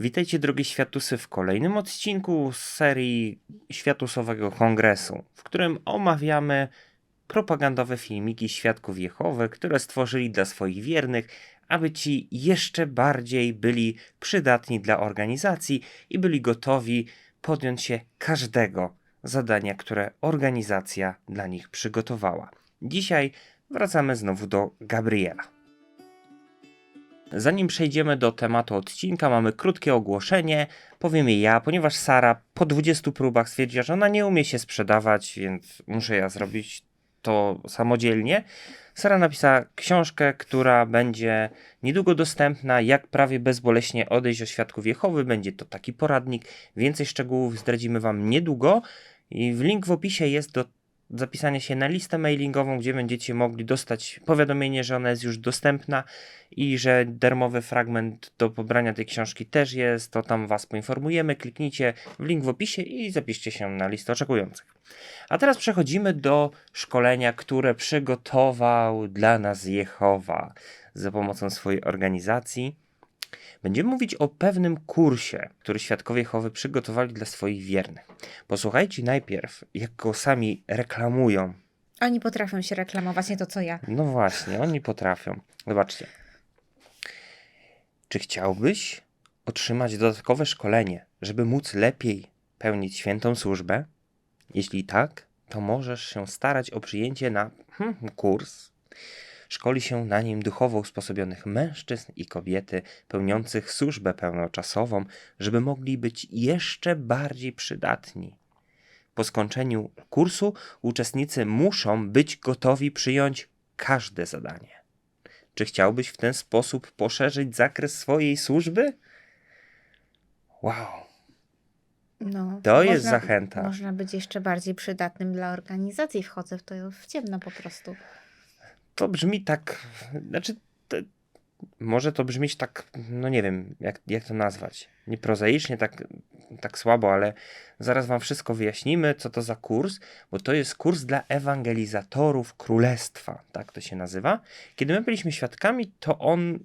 Witajcie drogie światusy w kolejnym odcinku z serii Światusowego Kongresu, w którym omawiamy propagandowe filmiki Świadków Jehowy, które stworzyli dla swoich wiernych, aby ci jeszcze bardziej byli przydatni dla organizacji i byli gotowi podjąć się każdego zadania, które organizacja dla nich przygotowała. Dzisiaj wracamy znowu do Gabriela. Zanim przejdziemy do tematu odcinka, mamy krótkie ogłoszenie. Powiem je ja, ponieważ Sara po 20 próbach stwierdziła, że ona nie umie się sprzedawać, więc muszę ja zrobić to samodzielnie. Sara napisała książkę, która będzie niedługo dostępna, jak prawie bezboleśnie odejść od świadków Jehowy. Będzie to taki poradnik. Więcej szczegółów zdradzimy Wam niedługo. I link w opisie jest do zapisania się na listę mailingową, gdzie będziecie mogli dostać powiadomienie, że ona jest już dostępna i że darmowy fragment do pobrania tej książki też jest, to tam Was poinformujemy. Kliknijcie w link w opisie i zapiszcie się na listę oczekujących. A teraz przechodzimy do szkolenia, które przygotował dla nas Jehowa za pomocą swojej organizacji. Będziemy mówić o pewnym kursie, który świadkowie Jehowy przygotowali dla swoich wiernych. Posłuchajcie najpierw, jak go sami reklamują. Oni potrafią się reklamować, nie to co ja. No właśnie, oni potrafią. Zobaczcie. Czy chciałbyś otrzymać dodatkowe szkolenie, żeby móc lepiej pełnić świętą służbę? Jeśli tak, to możesz się starać o przyjęcie na hmm, kurs. Szkoli się na nim duchowo usposobionych mężczyzn i kobiety pełniących służbę pełnoczasową, żeby mogli być jeszcze bardziej przydatni. Po skończeniu kursu uczestnicy muszą być gotowi przyjąć każde zadanie. Czy chciałbyś w ten sposób poszerzyć zakres swojej służby? Wow. No, To jest zachęta. Można być jeszcze bardziej przydatnym dla organizacji. Wchodzę w to w ciemno po prostu. To brzmi tak. Znaczy, te, może to brzmieć tak, no nie wiem, jak, jak to nazwać. Nie prozaicznie, tak, tak słabo, ale zaraz Wam wszystko wyjaśnimy, co to za kurs, bo to jest kurs dla ewangelizatorów królestwa, tak to się nazywa. Kiedy my byliśmy świadkami, to on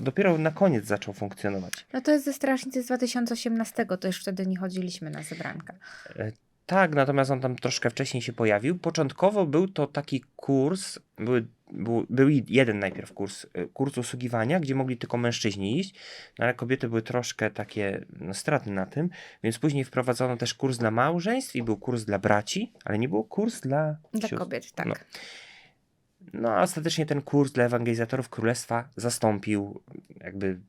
dopiero na koniec zaczął funkcjonować. No to jest ze Strażnicy z 2018, to już wtedy nie chodziliśmy na zebranka. Tak, natomiast on tam troszkę wcześniej się pojawił. Początkowo był to taki kurs, były, był, był jeden najpierw kurs, y, kurs usługiwania, gdzie mogli tylko mężczyźni iść, no ale kobiety były troszkę takie no, stratne na tym, więc później wprowadzono też kurs dla małżeństw i był kurs dla braci, ale nie był kurs dla Dla sióstr. kobiet, tak. No. No a ostatecznie ten kurs dla ewangelizatorów królestwa zastąpił jakby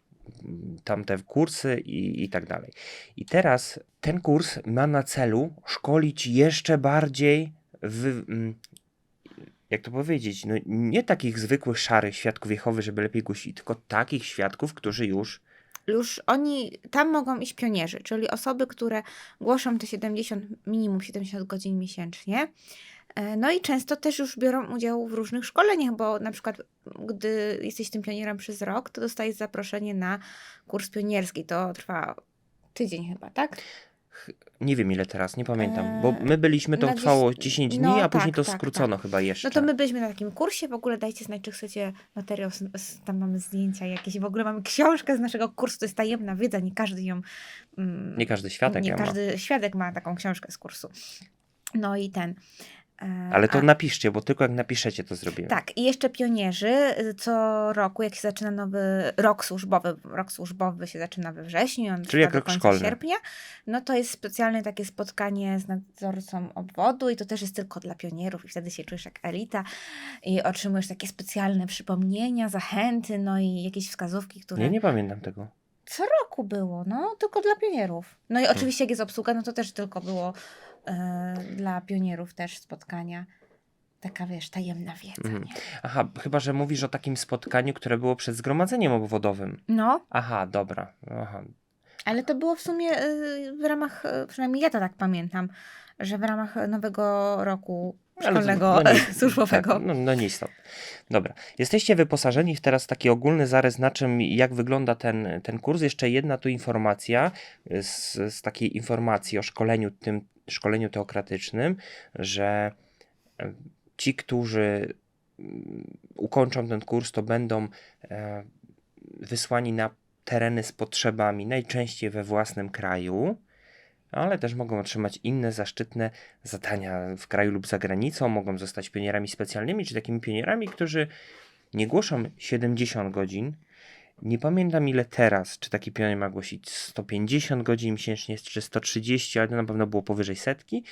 tamte kursy i, i tak dalej. I teraz ten kurs ma na celu szkolić jeszcze bardziej w, mm, jak to powiedzieć, no nie takich zwykłych szarych świadków Jehowy, żeby lepiej głosić, tylko takich świadków, którzy już Już oni, tam mogą iść pionierzy, czyli osoby, które głoszą te 70, minimum 70 godzin miesięcznie. E, No i często też już biorą udział w różnych szkoleniach, bo na przykład gdy jesteś tym pionierem przez rok, to dostajesz zaproszenie na kurs pionierski. To trwa tydzień chyba, tak? nie wiem ile teraz, nie pamiętam, bo Eee, my byliśmy, to na trwało dzies- 10 dni, no a później tak, to tak, skrócono chyba jeszcze. No to my byliśmy na takim kursie, w ogóle dajcie znać, czy chcecie materiał, tam mamy zdjęcia jakieś, w ogóle mamy książkę z naszego kursu, to jest tajemna wiedza, nie każdy ją... Mm, Nie każdy świadek nie ją ma. każdy świadek ma taką książkę z kursu. No i ten... e, Ale to a- napiszcie, bo tylko jak napiszecie, to zrobimy. Tak, i jeszcze pionierzy co roku, jak się zaczyna nowy rok służbowy, rok służbowy się zaczyna we wrześniu, on Czyli jak rok szkolny. sierpnia, no to jest specjalne takie spotkanie z nadzorcą obwodu i to też jest tylko dla pionierów i wtedy się czujesz jak elita i otrzymujesz takie specjalne przypomnienia, zachęty, no i jakieś wskazówki, które Nie, nie pamiętam tego. Co roku było, no, tylko dla pionierów. No i oczywiście jak jest obsługa, no to też tylko było e, dla pionierów też spotkania. Taka, wiesz, tajemna wiedza, Mhm. nie? Aha, chyba, że mówisz o takim spotkaniu, które było przed zgromadzeniem obwodowym. No, Aha, dobra. Aha. Ale to było w sumie y, w ramach, y, przynajmniej ja to tak pamiętam, że w ramach nowego roku szkolnego no nie- służbowego. Tak, no, no nie istotne. Dobra. Jesteście wyposażeni w teraz taki ogólny zarys na czym, jak wygląda ten, ten kurs. Jeszcze jedna tu informacja z, z takiej informacji o szkoleniu tym, szkoleniu teokratycznym, że ci, którzy mm, ukończą ten kurs, to będą e, wysłani na tereny z potrzebami, najczęściej we własnym kraju, ale też mogą otrzymać inne zaszczytne zadania w kraju lub za granicą, mogą zostać pionierami specjalnymi, czy takimi pionierami, którzy nie głoszą 70 godzin. Nie pamiętam ile teraz, czy taki pionier ma głosić 150 godzin miesięcznie, czy 130, ale to na pewno było powyżej setki.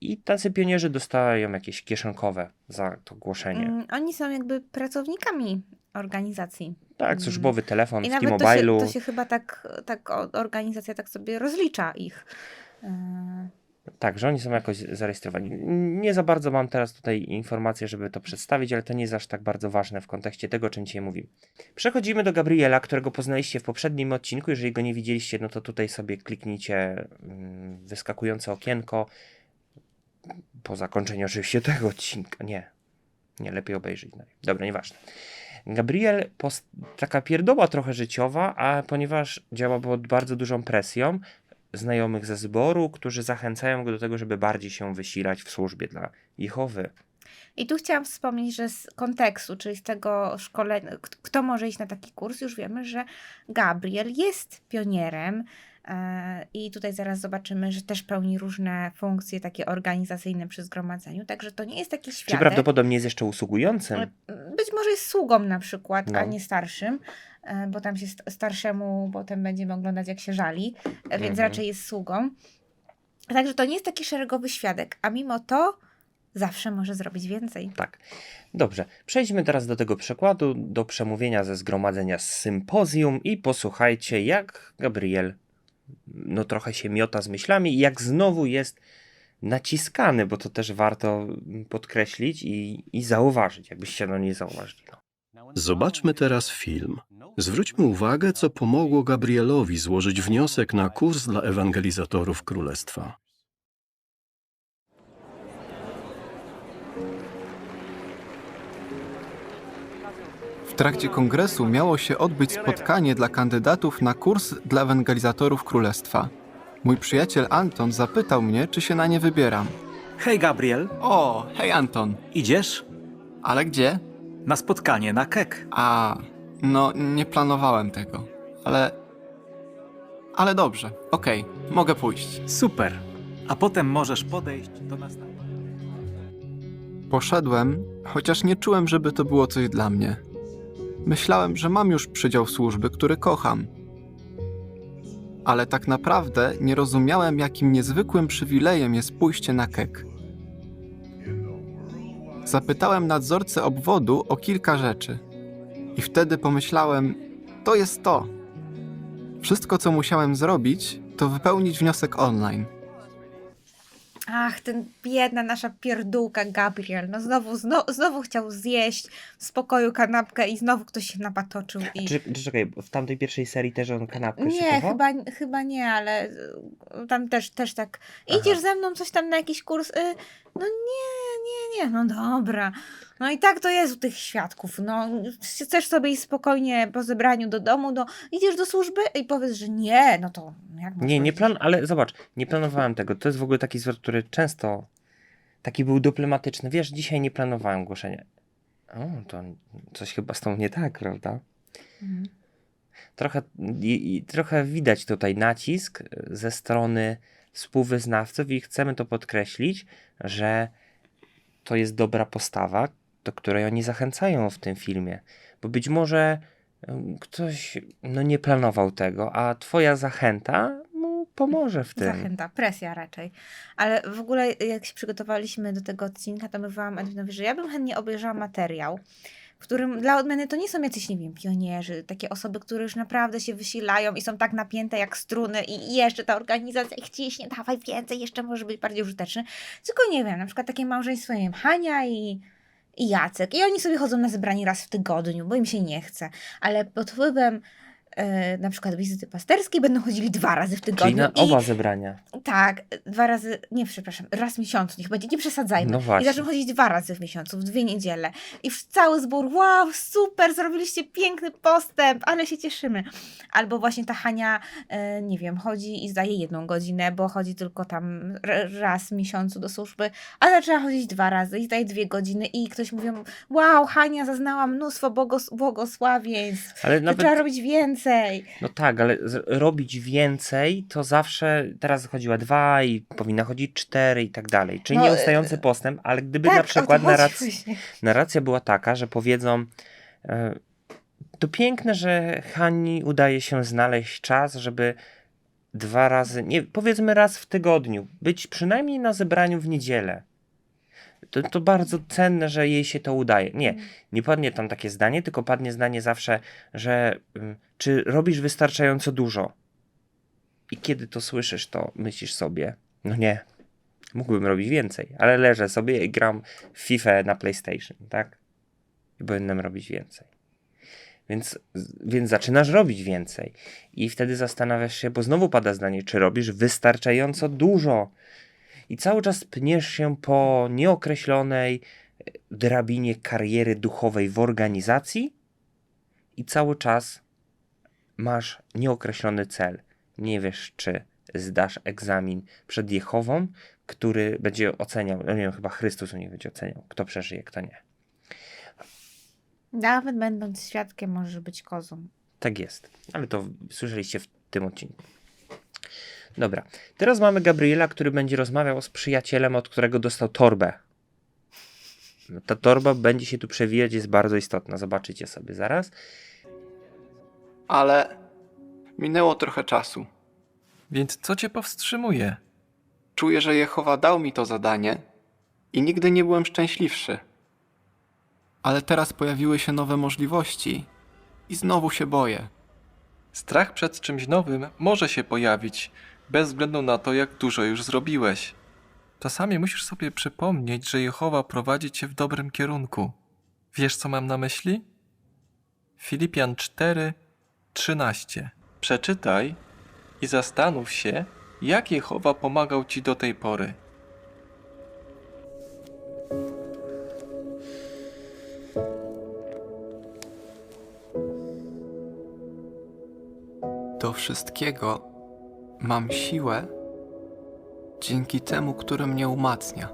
I tacy pionierzy dostają jakieś kieszonkowe za to głoszenie. Mm, Oni są jakby pracownikami organizacji. Tak, Mm. służbowy telefon I w nawet to T-Mobile'u. to się chyba tak, tak organizacja tak sobie rozlicza ich. E, Tak, że oni są jakoś zarejestrowani. Nie za bardzo mam teraz tutaj informacje, żeby to przedstawić, ale to nie jest aż tak bardzo ważne w kontekście tego, o czym dzisiaj mówimy. Przechodzimy do Gabriela, którego poznaliście w poprzednim odcinku. Jeżeli go nie widzieliście, no to tutaj sobie kliknijcie mm, wyskakujące okienko. Po zakończeniu oczywiście tego odcinka. Nie, nie, lepiej obejrzeć. Dobra, nieważne. Gabriel, taka pierdoła trochę życiowa, a ponieważ działa pod bardzo dużą presją, znajomych ze zboru, którzy zachęcają go do tego, żeby bardziej się wysilać w służbie dla Jehowy. I tu chciałam wspomnieć, że z kontekstu, czyli z tego szkolenia, kto może iść na taki kurs, już wiemy, że Gabriel jest pionierem. I tutaj zaraz zobaczymy, że też pełni różne funkcje takie organizacyjne przy zgromadzeniu. Także to nie jest taki Czy świadek. prawdopodobnie jest jeszcze usługującym? Ale Być może jest sługą na przykład, a No. nie starszym, e, bo tam się st- starszemu potem będziemy oglądać, jak się żali, e, więc Mhm. raczej jest sługą. Także to nie jest taki szeregowy świadek, a mimo to zawsze może zrobić więcej. Tak. Dobrze, przejdźmy teraz do tego przekładu, do przemówienia ze zgromadzenia z sympozjum i posłuchajcie, jak Gabriel no trochę się miota z myślami i jak znowu jest naciskany, bo to też warto podkreślić i, i zauważyć, jakbyście no nie zauważyli. Zobaczmy teraz film. Zwróćmy uwagę, co pomogło Gabrielowi złożyć wniosek na kurs dla ewangelizatorów królestwa. W trakcie kongresu miało się odbyć spotkanie dla kandydatów na kurs dla ewangelizatorów królestwa. Mój przyjaciel Anton zapytał mnie, czy się na nie wybieram. Hej Gabriel, O, hej Anton, idziesz? ale gdzie? Na spotkanie na kek. A, no nie planowałem tego, ale. Ale dobrze, okej, mogę pójść. Super. A potem możesz podejść do nas. na- Poszedłem, chociaż nie czułem, żeby to było coś dla mnie. Myślałem, że mam już przydział służby, który kocham. Ale tak naprawdę nie rozumiałem, jakim niezwykłym przywilejem jest pójście na kek. Zapytałem nadzorcę obwodu o kilka rzeczy. I wtedy pomyślałem, to jest to. Wszystko, co musiałem zrobić, to wypełnić wniosek online. Ach, ten biedna nasza pierdółka Gabriel. No znowu, znowu, znowu chciał zjeść w spokoju kanapkę i znowu ktoś się napatoczył i... Czy, czy czekaj, w tamtej pierwszej serii też on kanapkę Nie, szykował? chyba, chyba nie, ale y, tam też, też tak. Idziesz Aha. ze mną coś tam na jakiś kurs? Y, no nie, nie, nie, no dobra. No i tak to jest u tych świadków. No, chcesz sobie iść spokojnie po zebraniu do domu, no, idziesz do służby i powiesz, że nie, no to jak Nie, nie plan, ale zobacz, nie planowałem tego. To jest w ogóle taki zwrot, który często taki był dyplomatyczny. Wiesz, dzisiaj nie planowałem głoszenia. O, to coś chyba z tą nie tak, prawda? Mhm. Trochę, i, i, trochę widać tutaj nacisk ze strony współwyznawców i chcemy to podkreślić, że to jest dobra postawa, do której oni zachęcają w tym filmie. Bo być może ktoś no, nie planował tego, a twoja zachęta mu pomoże w tym. Zachęta, presja raczej. Ale w ogóle jak się przygotowaliśmy do tego odcinka, to mówiłam Edwinowi, że ja bym chętnie obejrzała materiał, w którym dla odmiany to nie są jacyś, nie wiem, pionierzy, takie osoby, które już naprawdę się wysilają i są tak napięte jak struny i jeszcze ta organizacja ich ciśnie, dawaj więcej, jeszcze może być bardziej użyteczny. Tylko nie wiem, na przykład takie małżeństwo, nie wiem, Hania i, i Jacek. I oni sobie chodzą na zebranie raz w tygodniu, bo im się nie chce. Ale pod wpływem e, na przykład wizyty pasterskiej będą chodzili dwa razy w tygodniu. Czyli na i- oba zebrania. tak, dwa razy, nie przepraszam, raz w miesiącu, niech będzie, nie przesadzajmy. No I właśnie. zaczną chodzić dwa razy w miesiącu, w dwie niedziele. I w cały zbór, wow, super, zrobiliście piękny postęp, ale się cieszymy. Albo właśnie ta Hania, e, nie wiem, chodzi i zdaje jedną godzinę, bo chodzi tylko tam raz w miesiącu do służby, a zaczęła chodzić dwa razy i zdaje dwie godziny i ktoś mówi, wow, Hania zaznała mnóstwo błogos- błogosławieństw, Ale nawet trzeba robić więcej. Więcej. No tak, ale robić więcej to zawsze, teraz chodziła dwa i powinna chodzić cztery i tak dalej. Czyli No, nieustający postęp, ale gdyby tak, na przykład narracja, narracja była taka, że powiedzą e, to piękne, że Hani udaje się znaleźć czas, żeby dwa razy, nie, powiedzmy raz w tygodniu, być przynajmniej na zebraniu w niedzielę. To, to bardzo cenne, że jej się to udaje. Nie, nie padnie tam takie zdanie, tylko padnie zdanie zawsze, że ym, czy robisz wystarczająco dużo? I kiedy to słyszysz, to myślisz sobie, no nie, mógłbym robić więcej, ale leżę sobie i gram w FIFA na PlayStation, tak? I powinienem robić więcej. Więc, więc zaczynasz robić więcej. I wtedy zastanawiasz się, bo znowu pada zdanie, czy robisz wystarczająco dużo. I cały czas pniesz się po nieokreślonej e, drabinie kariery duchowej w organizacji i cały czas masz nieokreślony cel. Nie wiesz, czy zdasz egzamin przed Jehową, który będzie oceniał, no nie wiem, chyba Chrystus u nich będzie oceniał, kto przeżyje, kto nie. Nawet będąc świadkiem możesz być kozą. Tak jest, ale to słyszeliście w tym odcinku. Dobra, teraz mamy Gabriela, który będzie rozmawiał z przyjacielem, od którego dostał torbę. Ta torba będzie się tu przewijać, jest bardzo istotna, zobaczycie sobie zaraz. Ale minęło trochę czasu. Więc co cię powstrzymuje? Czuję, że Jehowa dał mi to zadanie i nigdy nie byłem szczęśliwszy. Ale teraz pojawiły się nowe możliwości i znowu się boję. Strach przed czymś nowym może się pojawić, bez względu na to, jak dużo już zrobiłeś. Czasami musisz sobie przypomnieć, że Jehowa prowadzi cię w dobrym kierunku. Wiesz, co mam na myśli? Filipian 4, 13. Przeczytaj i zastanów się, jak Jehowa pomagał ci do tej pory. Do wszystkiego mam siłę dzięki temu, który mnie umacnia.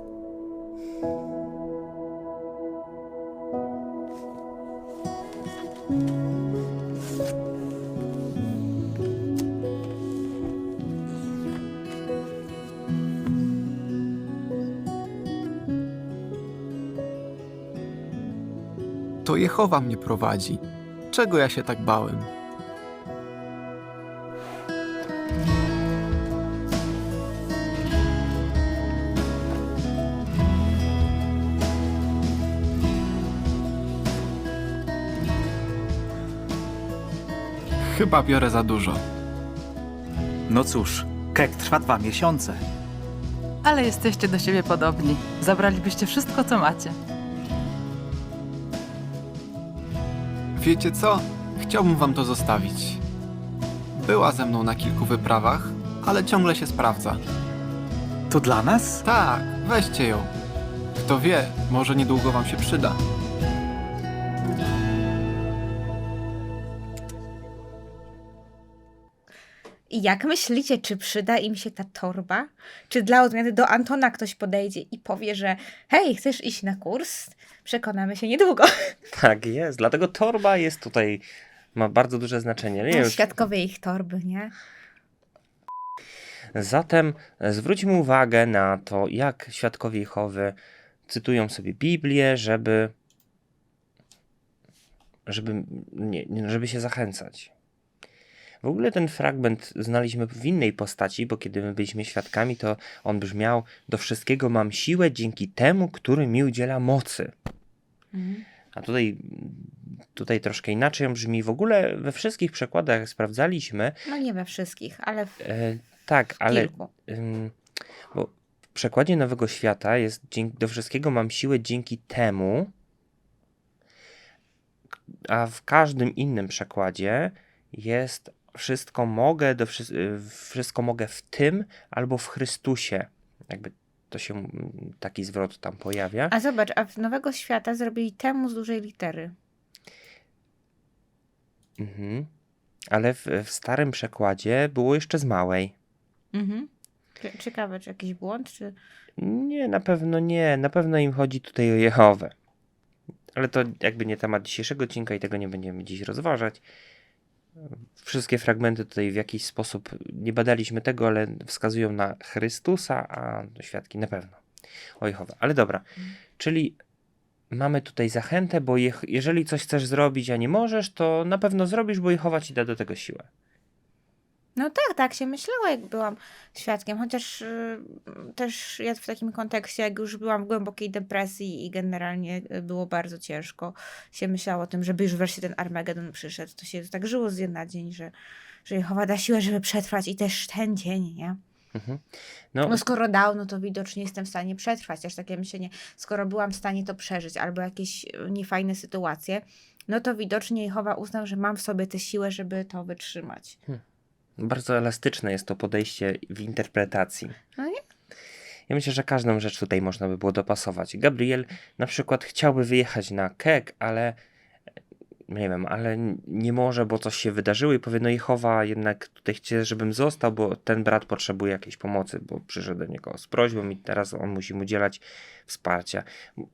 To Jehowa mnie prowadzi. Czego ja się tak bałem? Chyba biorę za dużo. No cóż, kek trwa dwa miesiące. Ale jesteście do siebie podobni. Zabralibyście wszystko, co macie. Wiecie co? Chciałbym wam to zostawić. Była ze mną na kilku wyprawach, ale ciągle się sprawdza. To dla nas? Tak, weźcie ją. Kto wie, może niedługo wam się przyda. Jak myślicie, czy przyda im się ta torba? Czy dla odmiany do Antona ktoś podejdzie i powie, że hej, chcesz iść na kurs? Przekonamy się niedługo. Tak jest, dlatego torba jest tutaj, ma bardzo duże znaczenie. Nie No, świadkowie ich torby, nie? Zatem zwróćmy uwagę na to, jak świadkowie Jehowy cytują sobie Biblię, żeby, żeby, nie, żeby się zachęcać. W ogóle ten fragment znaliśmy w innej postaci, bo kiedy my byliśmy świadkami, to on brzmiał: Do wszystkiego mam siłę dzięki temu, który mi udziela mocy. Mhm. A tutaj, tutaj troszkę inaczej brzmi. W ogóle we wszystkich przekładach, sprawdzaliśmy, No nie we wszystkich, ale w e, tak, ale kilku. Ym, bo w przekładzie Nowego Świata jest dzięki, do wszystkiego mam siłę dzięki temu, a w każdym innym przekładzie jest wszystko mogę, do, y, wszystko mogę w tym albo w Chrystusie. Jakby to się mm, taki zwrot tam pojawia. A zobacz, a w Nowego Świata zrobili temu z dużej litery. Mhm. Ale w, w starym przekładzie było jeszcze z małej. Mhm. Cie- Ciekawe, czy jakiś błąd, czy... Nie, na pewno nie. Na pewno im chodzi tutaj o Jehowę. Ale to jakby nie temat dzisiejszego odcinka i tego nie będziemy dziś rozważać. Wszystkie fragmenty tutaj w jakiś sposób nie badaliśmy tego, ale wskazują na Chrystusa, a świadki na pewno o Jehowie. Ale dobra, czyli mamy tutaj zachętę, bo Jeh- jeżeli coś chcesz zrobić, a nie możesz, to na pewno zrobisz, bo Jehowa ci da do tego siłę. No tak, tak się myślało, jak byłam świadkiem, chociaż y, też ja w takim kontekście, jak już byłam w głębokiej depresji i generalnie y, było bardzo ciężko, się myślało o tym, żeby już wreszcie ten Armagedon przyszedł. To się tak żyło z dnia na dzień, że, że Jehowa da siłę, żeby przetrwać i też ten dzień, nie? Mhm. No, No skoro dał, no to widocznie jestem w stanie przetrwać. Też takie myślenie, skoro byłam w stanie to przeżyć, albo jakieś y, niefajne sytuacje, no to widocznie Jehowa uznał, że mam w sobie tę siłę, żeby to wytrzymać. Bardzo elastyczne jest to podejście w interpretacji. No nie? Ja myślę, że każdą rzecz tutaj można by było dopasować. Gabriel na przykład chciałby wyjechać na Kek, ale nie wiem, ale nie może, bo coś się wydarzyło i powie, no Jehowa jednak tutaj chce, żebym został, bo ten brat potrzebuje jakiejś pomocy, bo przyszedł do niego z prośbą i teraz on musi mu udzielać wsparcia.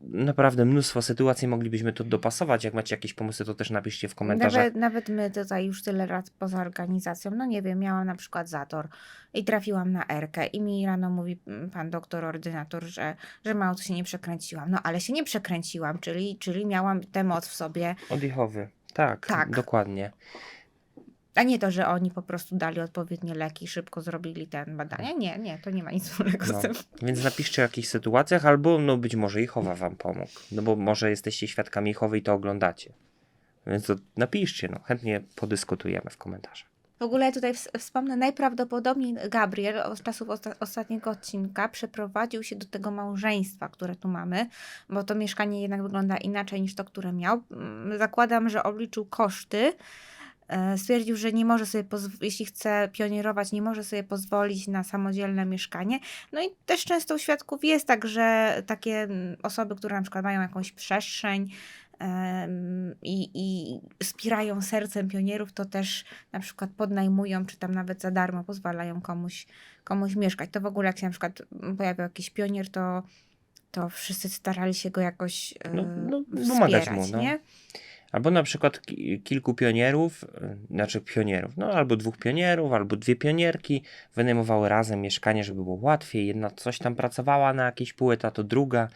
Naprawdę mnóstwo sytuacji moglibyśmy tu dopasować. Jak macie jakieś pomysły, to też napiszcie w komentarzach. Nawet, nawet my tutaj już tyle lat poza organizacją, no nie wiem, miałam na przykład zator i trafiłam na Erkę i mi rano mówi pan doktor, ordynator, że, że mało co się nie przekręciłam. No ale się nie przekręciłam, czyli, czyli miałam tę moc w sobie, Od Jehowy. Tak, Tak. dokładnie. A nie to, że oni po prostu dali odpowiednie leki, szybko zrobili ten badania. Nie, nie, to nie ma nic wspólnego No. z tym. Więc napiszcie o jakichś sytuacjach, albo no być może Jehowa wam pomógł. No bo może jesteście świadkami Jehowy i to oglądacie. Więc to napiszcie, no chętnie podyskutujemy w komentarzach. W ogóle tutaj ws- wspomnę, najprawdopodobniej Gabriel od czasów osta- ostatniego odcinka przeprowadził się do tego małżeństwa, które tu mamy, bo to mieszkanie jednak wygląda inaczej niż to, które miał. Mm, Zakładam, że obliczył koszty. E, Stwierdził, że nie może sobie, jeśli chce pionierować, nie może sobie pozwolić na samodzielne mieszkanie. No i też często u świadków jest tak, że takie mm, osoby, które na przykład mają jakąś przestrzeń, i, i wspierają sercem pionierów, to też na przykład podnajmują, czy tam nawet za darmo pozwalają komuś, komuś mieszkać. To w ogóle jak się na przykład pojawiał jakiś pionier, to, to wszyscy starali się go jakoś e, No, no, wspierać, mu, no. nie? Albo na przykład ki- kilku pionierów, y, znaczy pionierów, no albo dwóch pionierów, albo dwie pionierki wynajmowały razem mieszkanie, żeby było łatwiej. Jedna coś tam pracowała na jakiś pół etatu, druga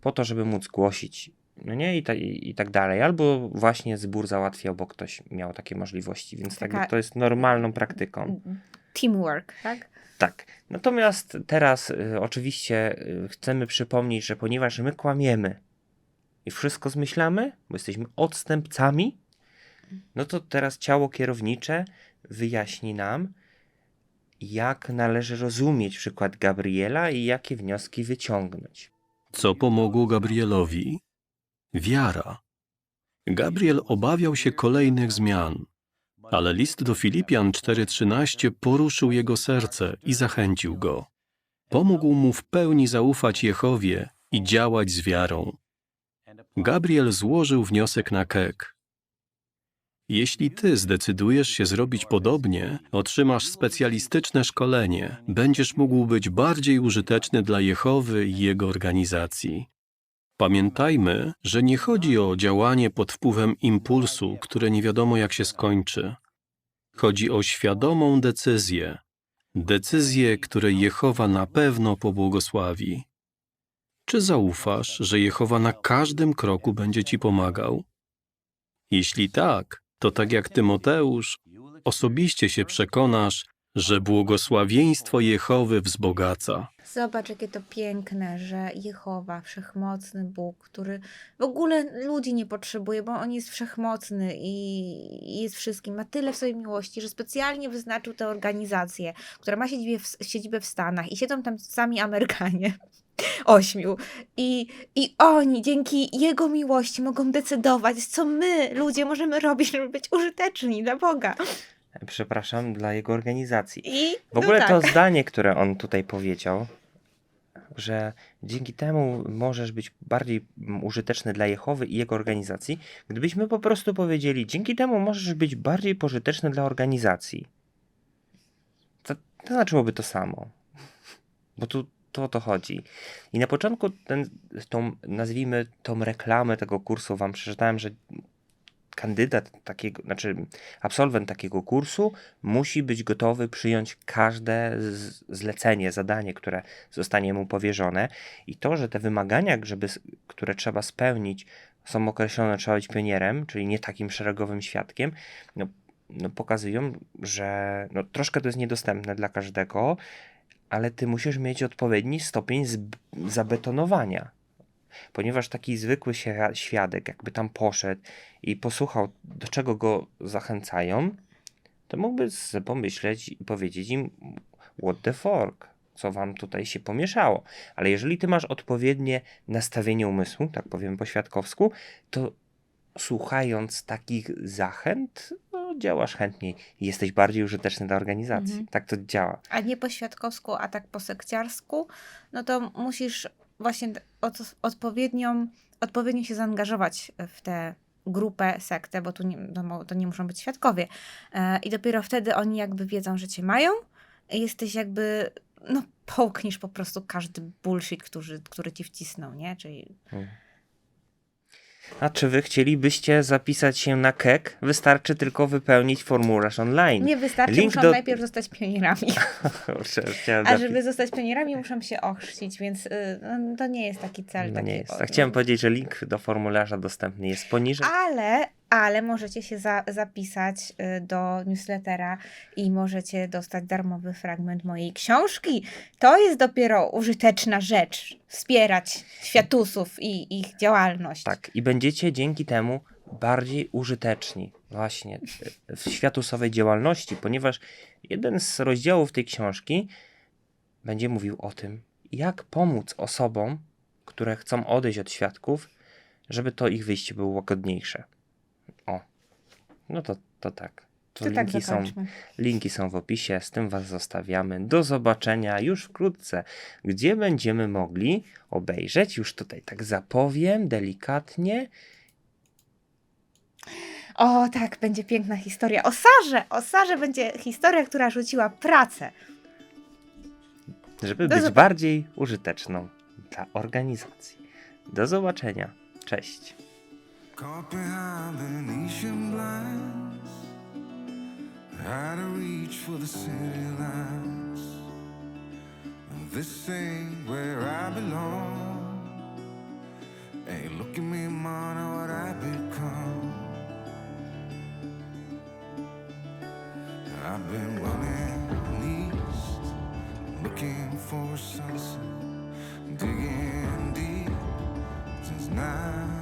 po to, żeby móc głosić. No nie? I, ta, i, i tak dalej. Albo właśnie zbór załatwiał, bo ktoś miał takie możliwości, więc Taka- tak to jest normalną praktyką. Teamwork, tak? Tak. Natomiast teraz y, oczywiście y, chcemy przypomnieć, że ponieważ my kłamiemy i wszystko zmyślamy, bo jesteśmy odstępcami, no to teraz ciało kierownicze wyjaśni nam, jak należy rozumieć przykład Gabriela i jakie wnioski wyciągnąć. Co pomogło Gabrielowi? Wiara. Gabriel obawiał się kolejnych zmian, ale list do Filipian 4:13 poruszył jego serce i zachęcił go. Pomógł mu w pełni zaufać Jehowie i działać z wiarą. Gabriel złożył wniosek na kek. Jeśli ty zdecydujesz się zrobić podobnie, otrzymasz specjalistyczne szkolenie, będziesz mógł być bardziej użyteczny dla Jehowy i jego organizacji. Pamiętajmy, że nie chodzi o działanie pod wpływem impulsu, które nie wiadomo jak się skończy. Chodzi o świadomą decyzję, decyzję, której Jehowa na pewno pobłogosławi. Czy zaufasz, że Jehowa na każdym kroku będzie ci pomagał? Jeśli tak, to tak jak Tymoteusz, osobiście się przekonasz, że błogosławieństwo Jehowy wzbogaca. Zobacz, jakie to piękne, że Jehowa, wszechmocny Bóg, który w ogóle ludzi nie potrzebuje, bo on jest wszechmocny i jest wszystkim, ma tyle w swojej miłości, że specjalnie wyznaczył tę organizację, która ma siedzibę w, siedzibę w Stanach i siedzą tam sami Amerykanie. Ośmiu. I, I oni dzięki jego miłości mogą decydować, co my, ludzie, możemy robić, żeby być użyteczni dla Boga. Przepraszam, dla jego organizacji. I W ogóle no to tak. zdanie, które on tutaj powiedział, że dzięki temu możesz być bardziej użyteczny dla Jehowy i jego organizacji, gdybyśmy po prostu powiedzieli, dzięki temu możesz być bardziej pożyteczny dla organizacji. To, to znaczyłoby to samo. Bo tu to o to chodzi. I na początku ten, tą, nazwijmy tą reklamę tego kursu wam przeczytałem, że kandydat takiego, znaczy absolwent takiego kursu musi być gotowy przyjąć każde zlecenie, zadanie, które zostanie mu powierzone i to, że te wymagania, żeby, które trzeba spełnić są określone, trzeba być pionierem, czyli nie takim szeregowym świadkiem, no, no pokazują, że no, troszkę to jest niedostępne dla każdego, ale ty musisz mieć odpowiedni stopień zabetonowania. Ponieważ taki zwykły świ- świadek, jakby tam poszedł i posłuchał, do czego go zachęcają, to mógłby pomyśleć i powiedzieć im, what the fork, co wam tutaj się pomieszało. Ale jeżeli ty masz odpowiednie nastawienie umysłu, tak powiem po świadkowsku, to słuchając takich zachęt, działasz chętniej i jesteś bardziej użyteczny dla organizacji. Mhm. Tak to działa. a nie po świadkowsku, a tak po sekciarsku, no to musisz właśnie od, odpowiednią, odpowiednio się zaangażować w tę grupę, sektę, bo tu nie, no, to nie muszą być świadkowie. E, I dopiero wtedy oni jakby wiedzą, że cię mają. i Jesteś jakby, no połkniesz po prostu każdy bullshit, który, który ci wcisną, nie? Czyli A czy wy chcielibyście zapisać się na KEK? Wystarczy tylko wypełnić formularz online. nie wystarczy, Link muszą do- najpierw zostać pionierami. A żeby zostać pionierami, muszą się ochrzcić, więc y, no, to nie jest taki cel. No takiego, nie jest. Tak, chciałem powiedzieć, że link do formularza dostępny jest poniżej. Ale, ale możecie się za, zapisać y, do newslettera i możecie dostać darmowy fragment mojej książki. To jest dopiero użyteczna rzecz. Wspierać światusów i ich działalność. Tak, i będziecie dzięki temu bardziej użyteczni właśnie w światusowej działalności, ponieważ jeden z rozdziałów tej książki będzie mówił o tym, jak pomóc osobom, które chcą odejść od świadków, żeby to ich wyjście było łagodniejsze. No to, to tak. To To tak linki, są, zakończmy. linki są w opisie, z tym Was zostawiamy. Do zobaczenia już wkrótce, gdzie będziemy mogli obejrzeć, już tutaj tak zapowiem delikatnie, O tak, będzie piękna historia. O Sarze! O Sarze będzie historia, która rzuciła pracę. żeby Do być bardziej użyteczną dla organizacji. Do zobaczenia. Cześć. Caught behind Venetian blinds. Had to reach for the city lights. This ain't where I belong. Hey, look at me, man, what I become. I've been running east, looking for a sunset, digging deep since nine.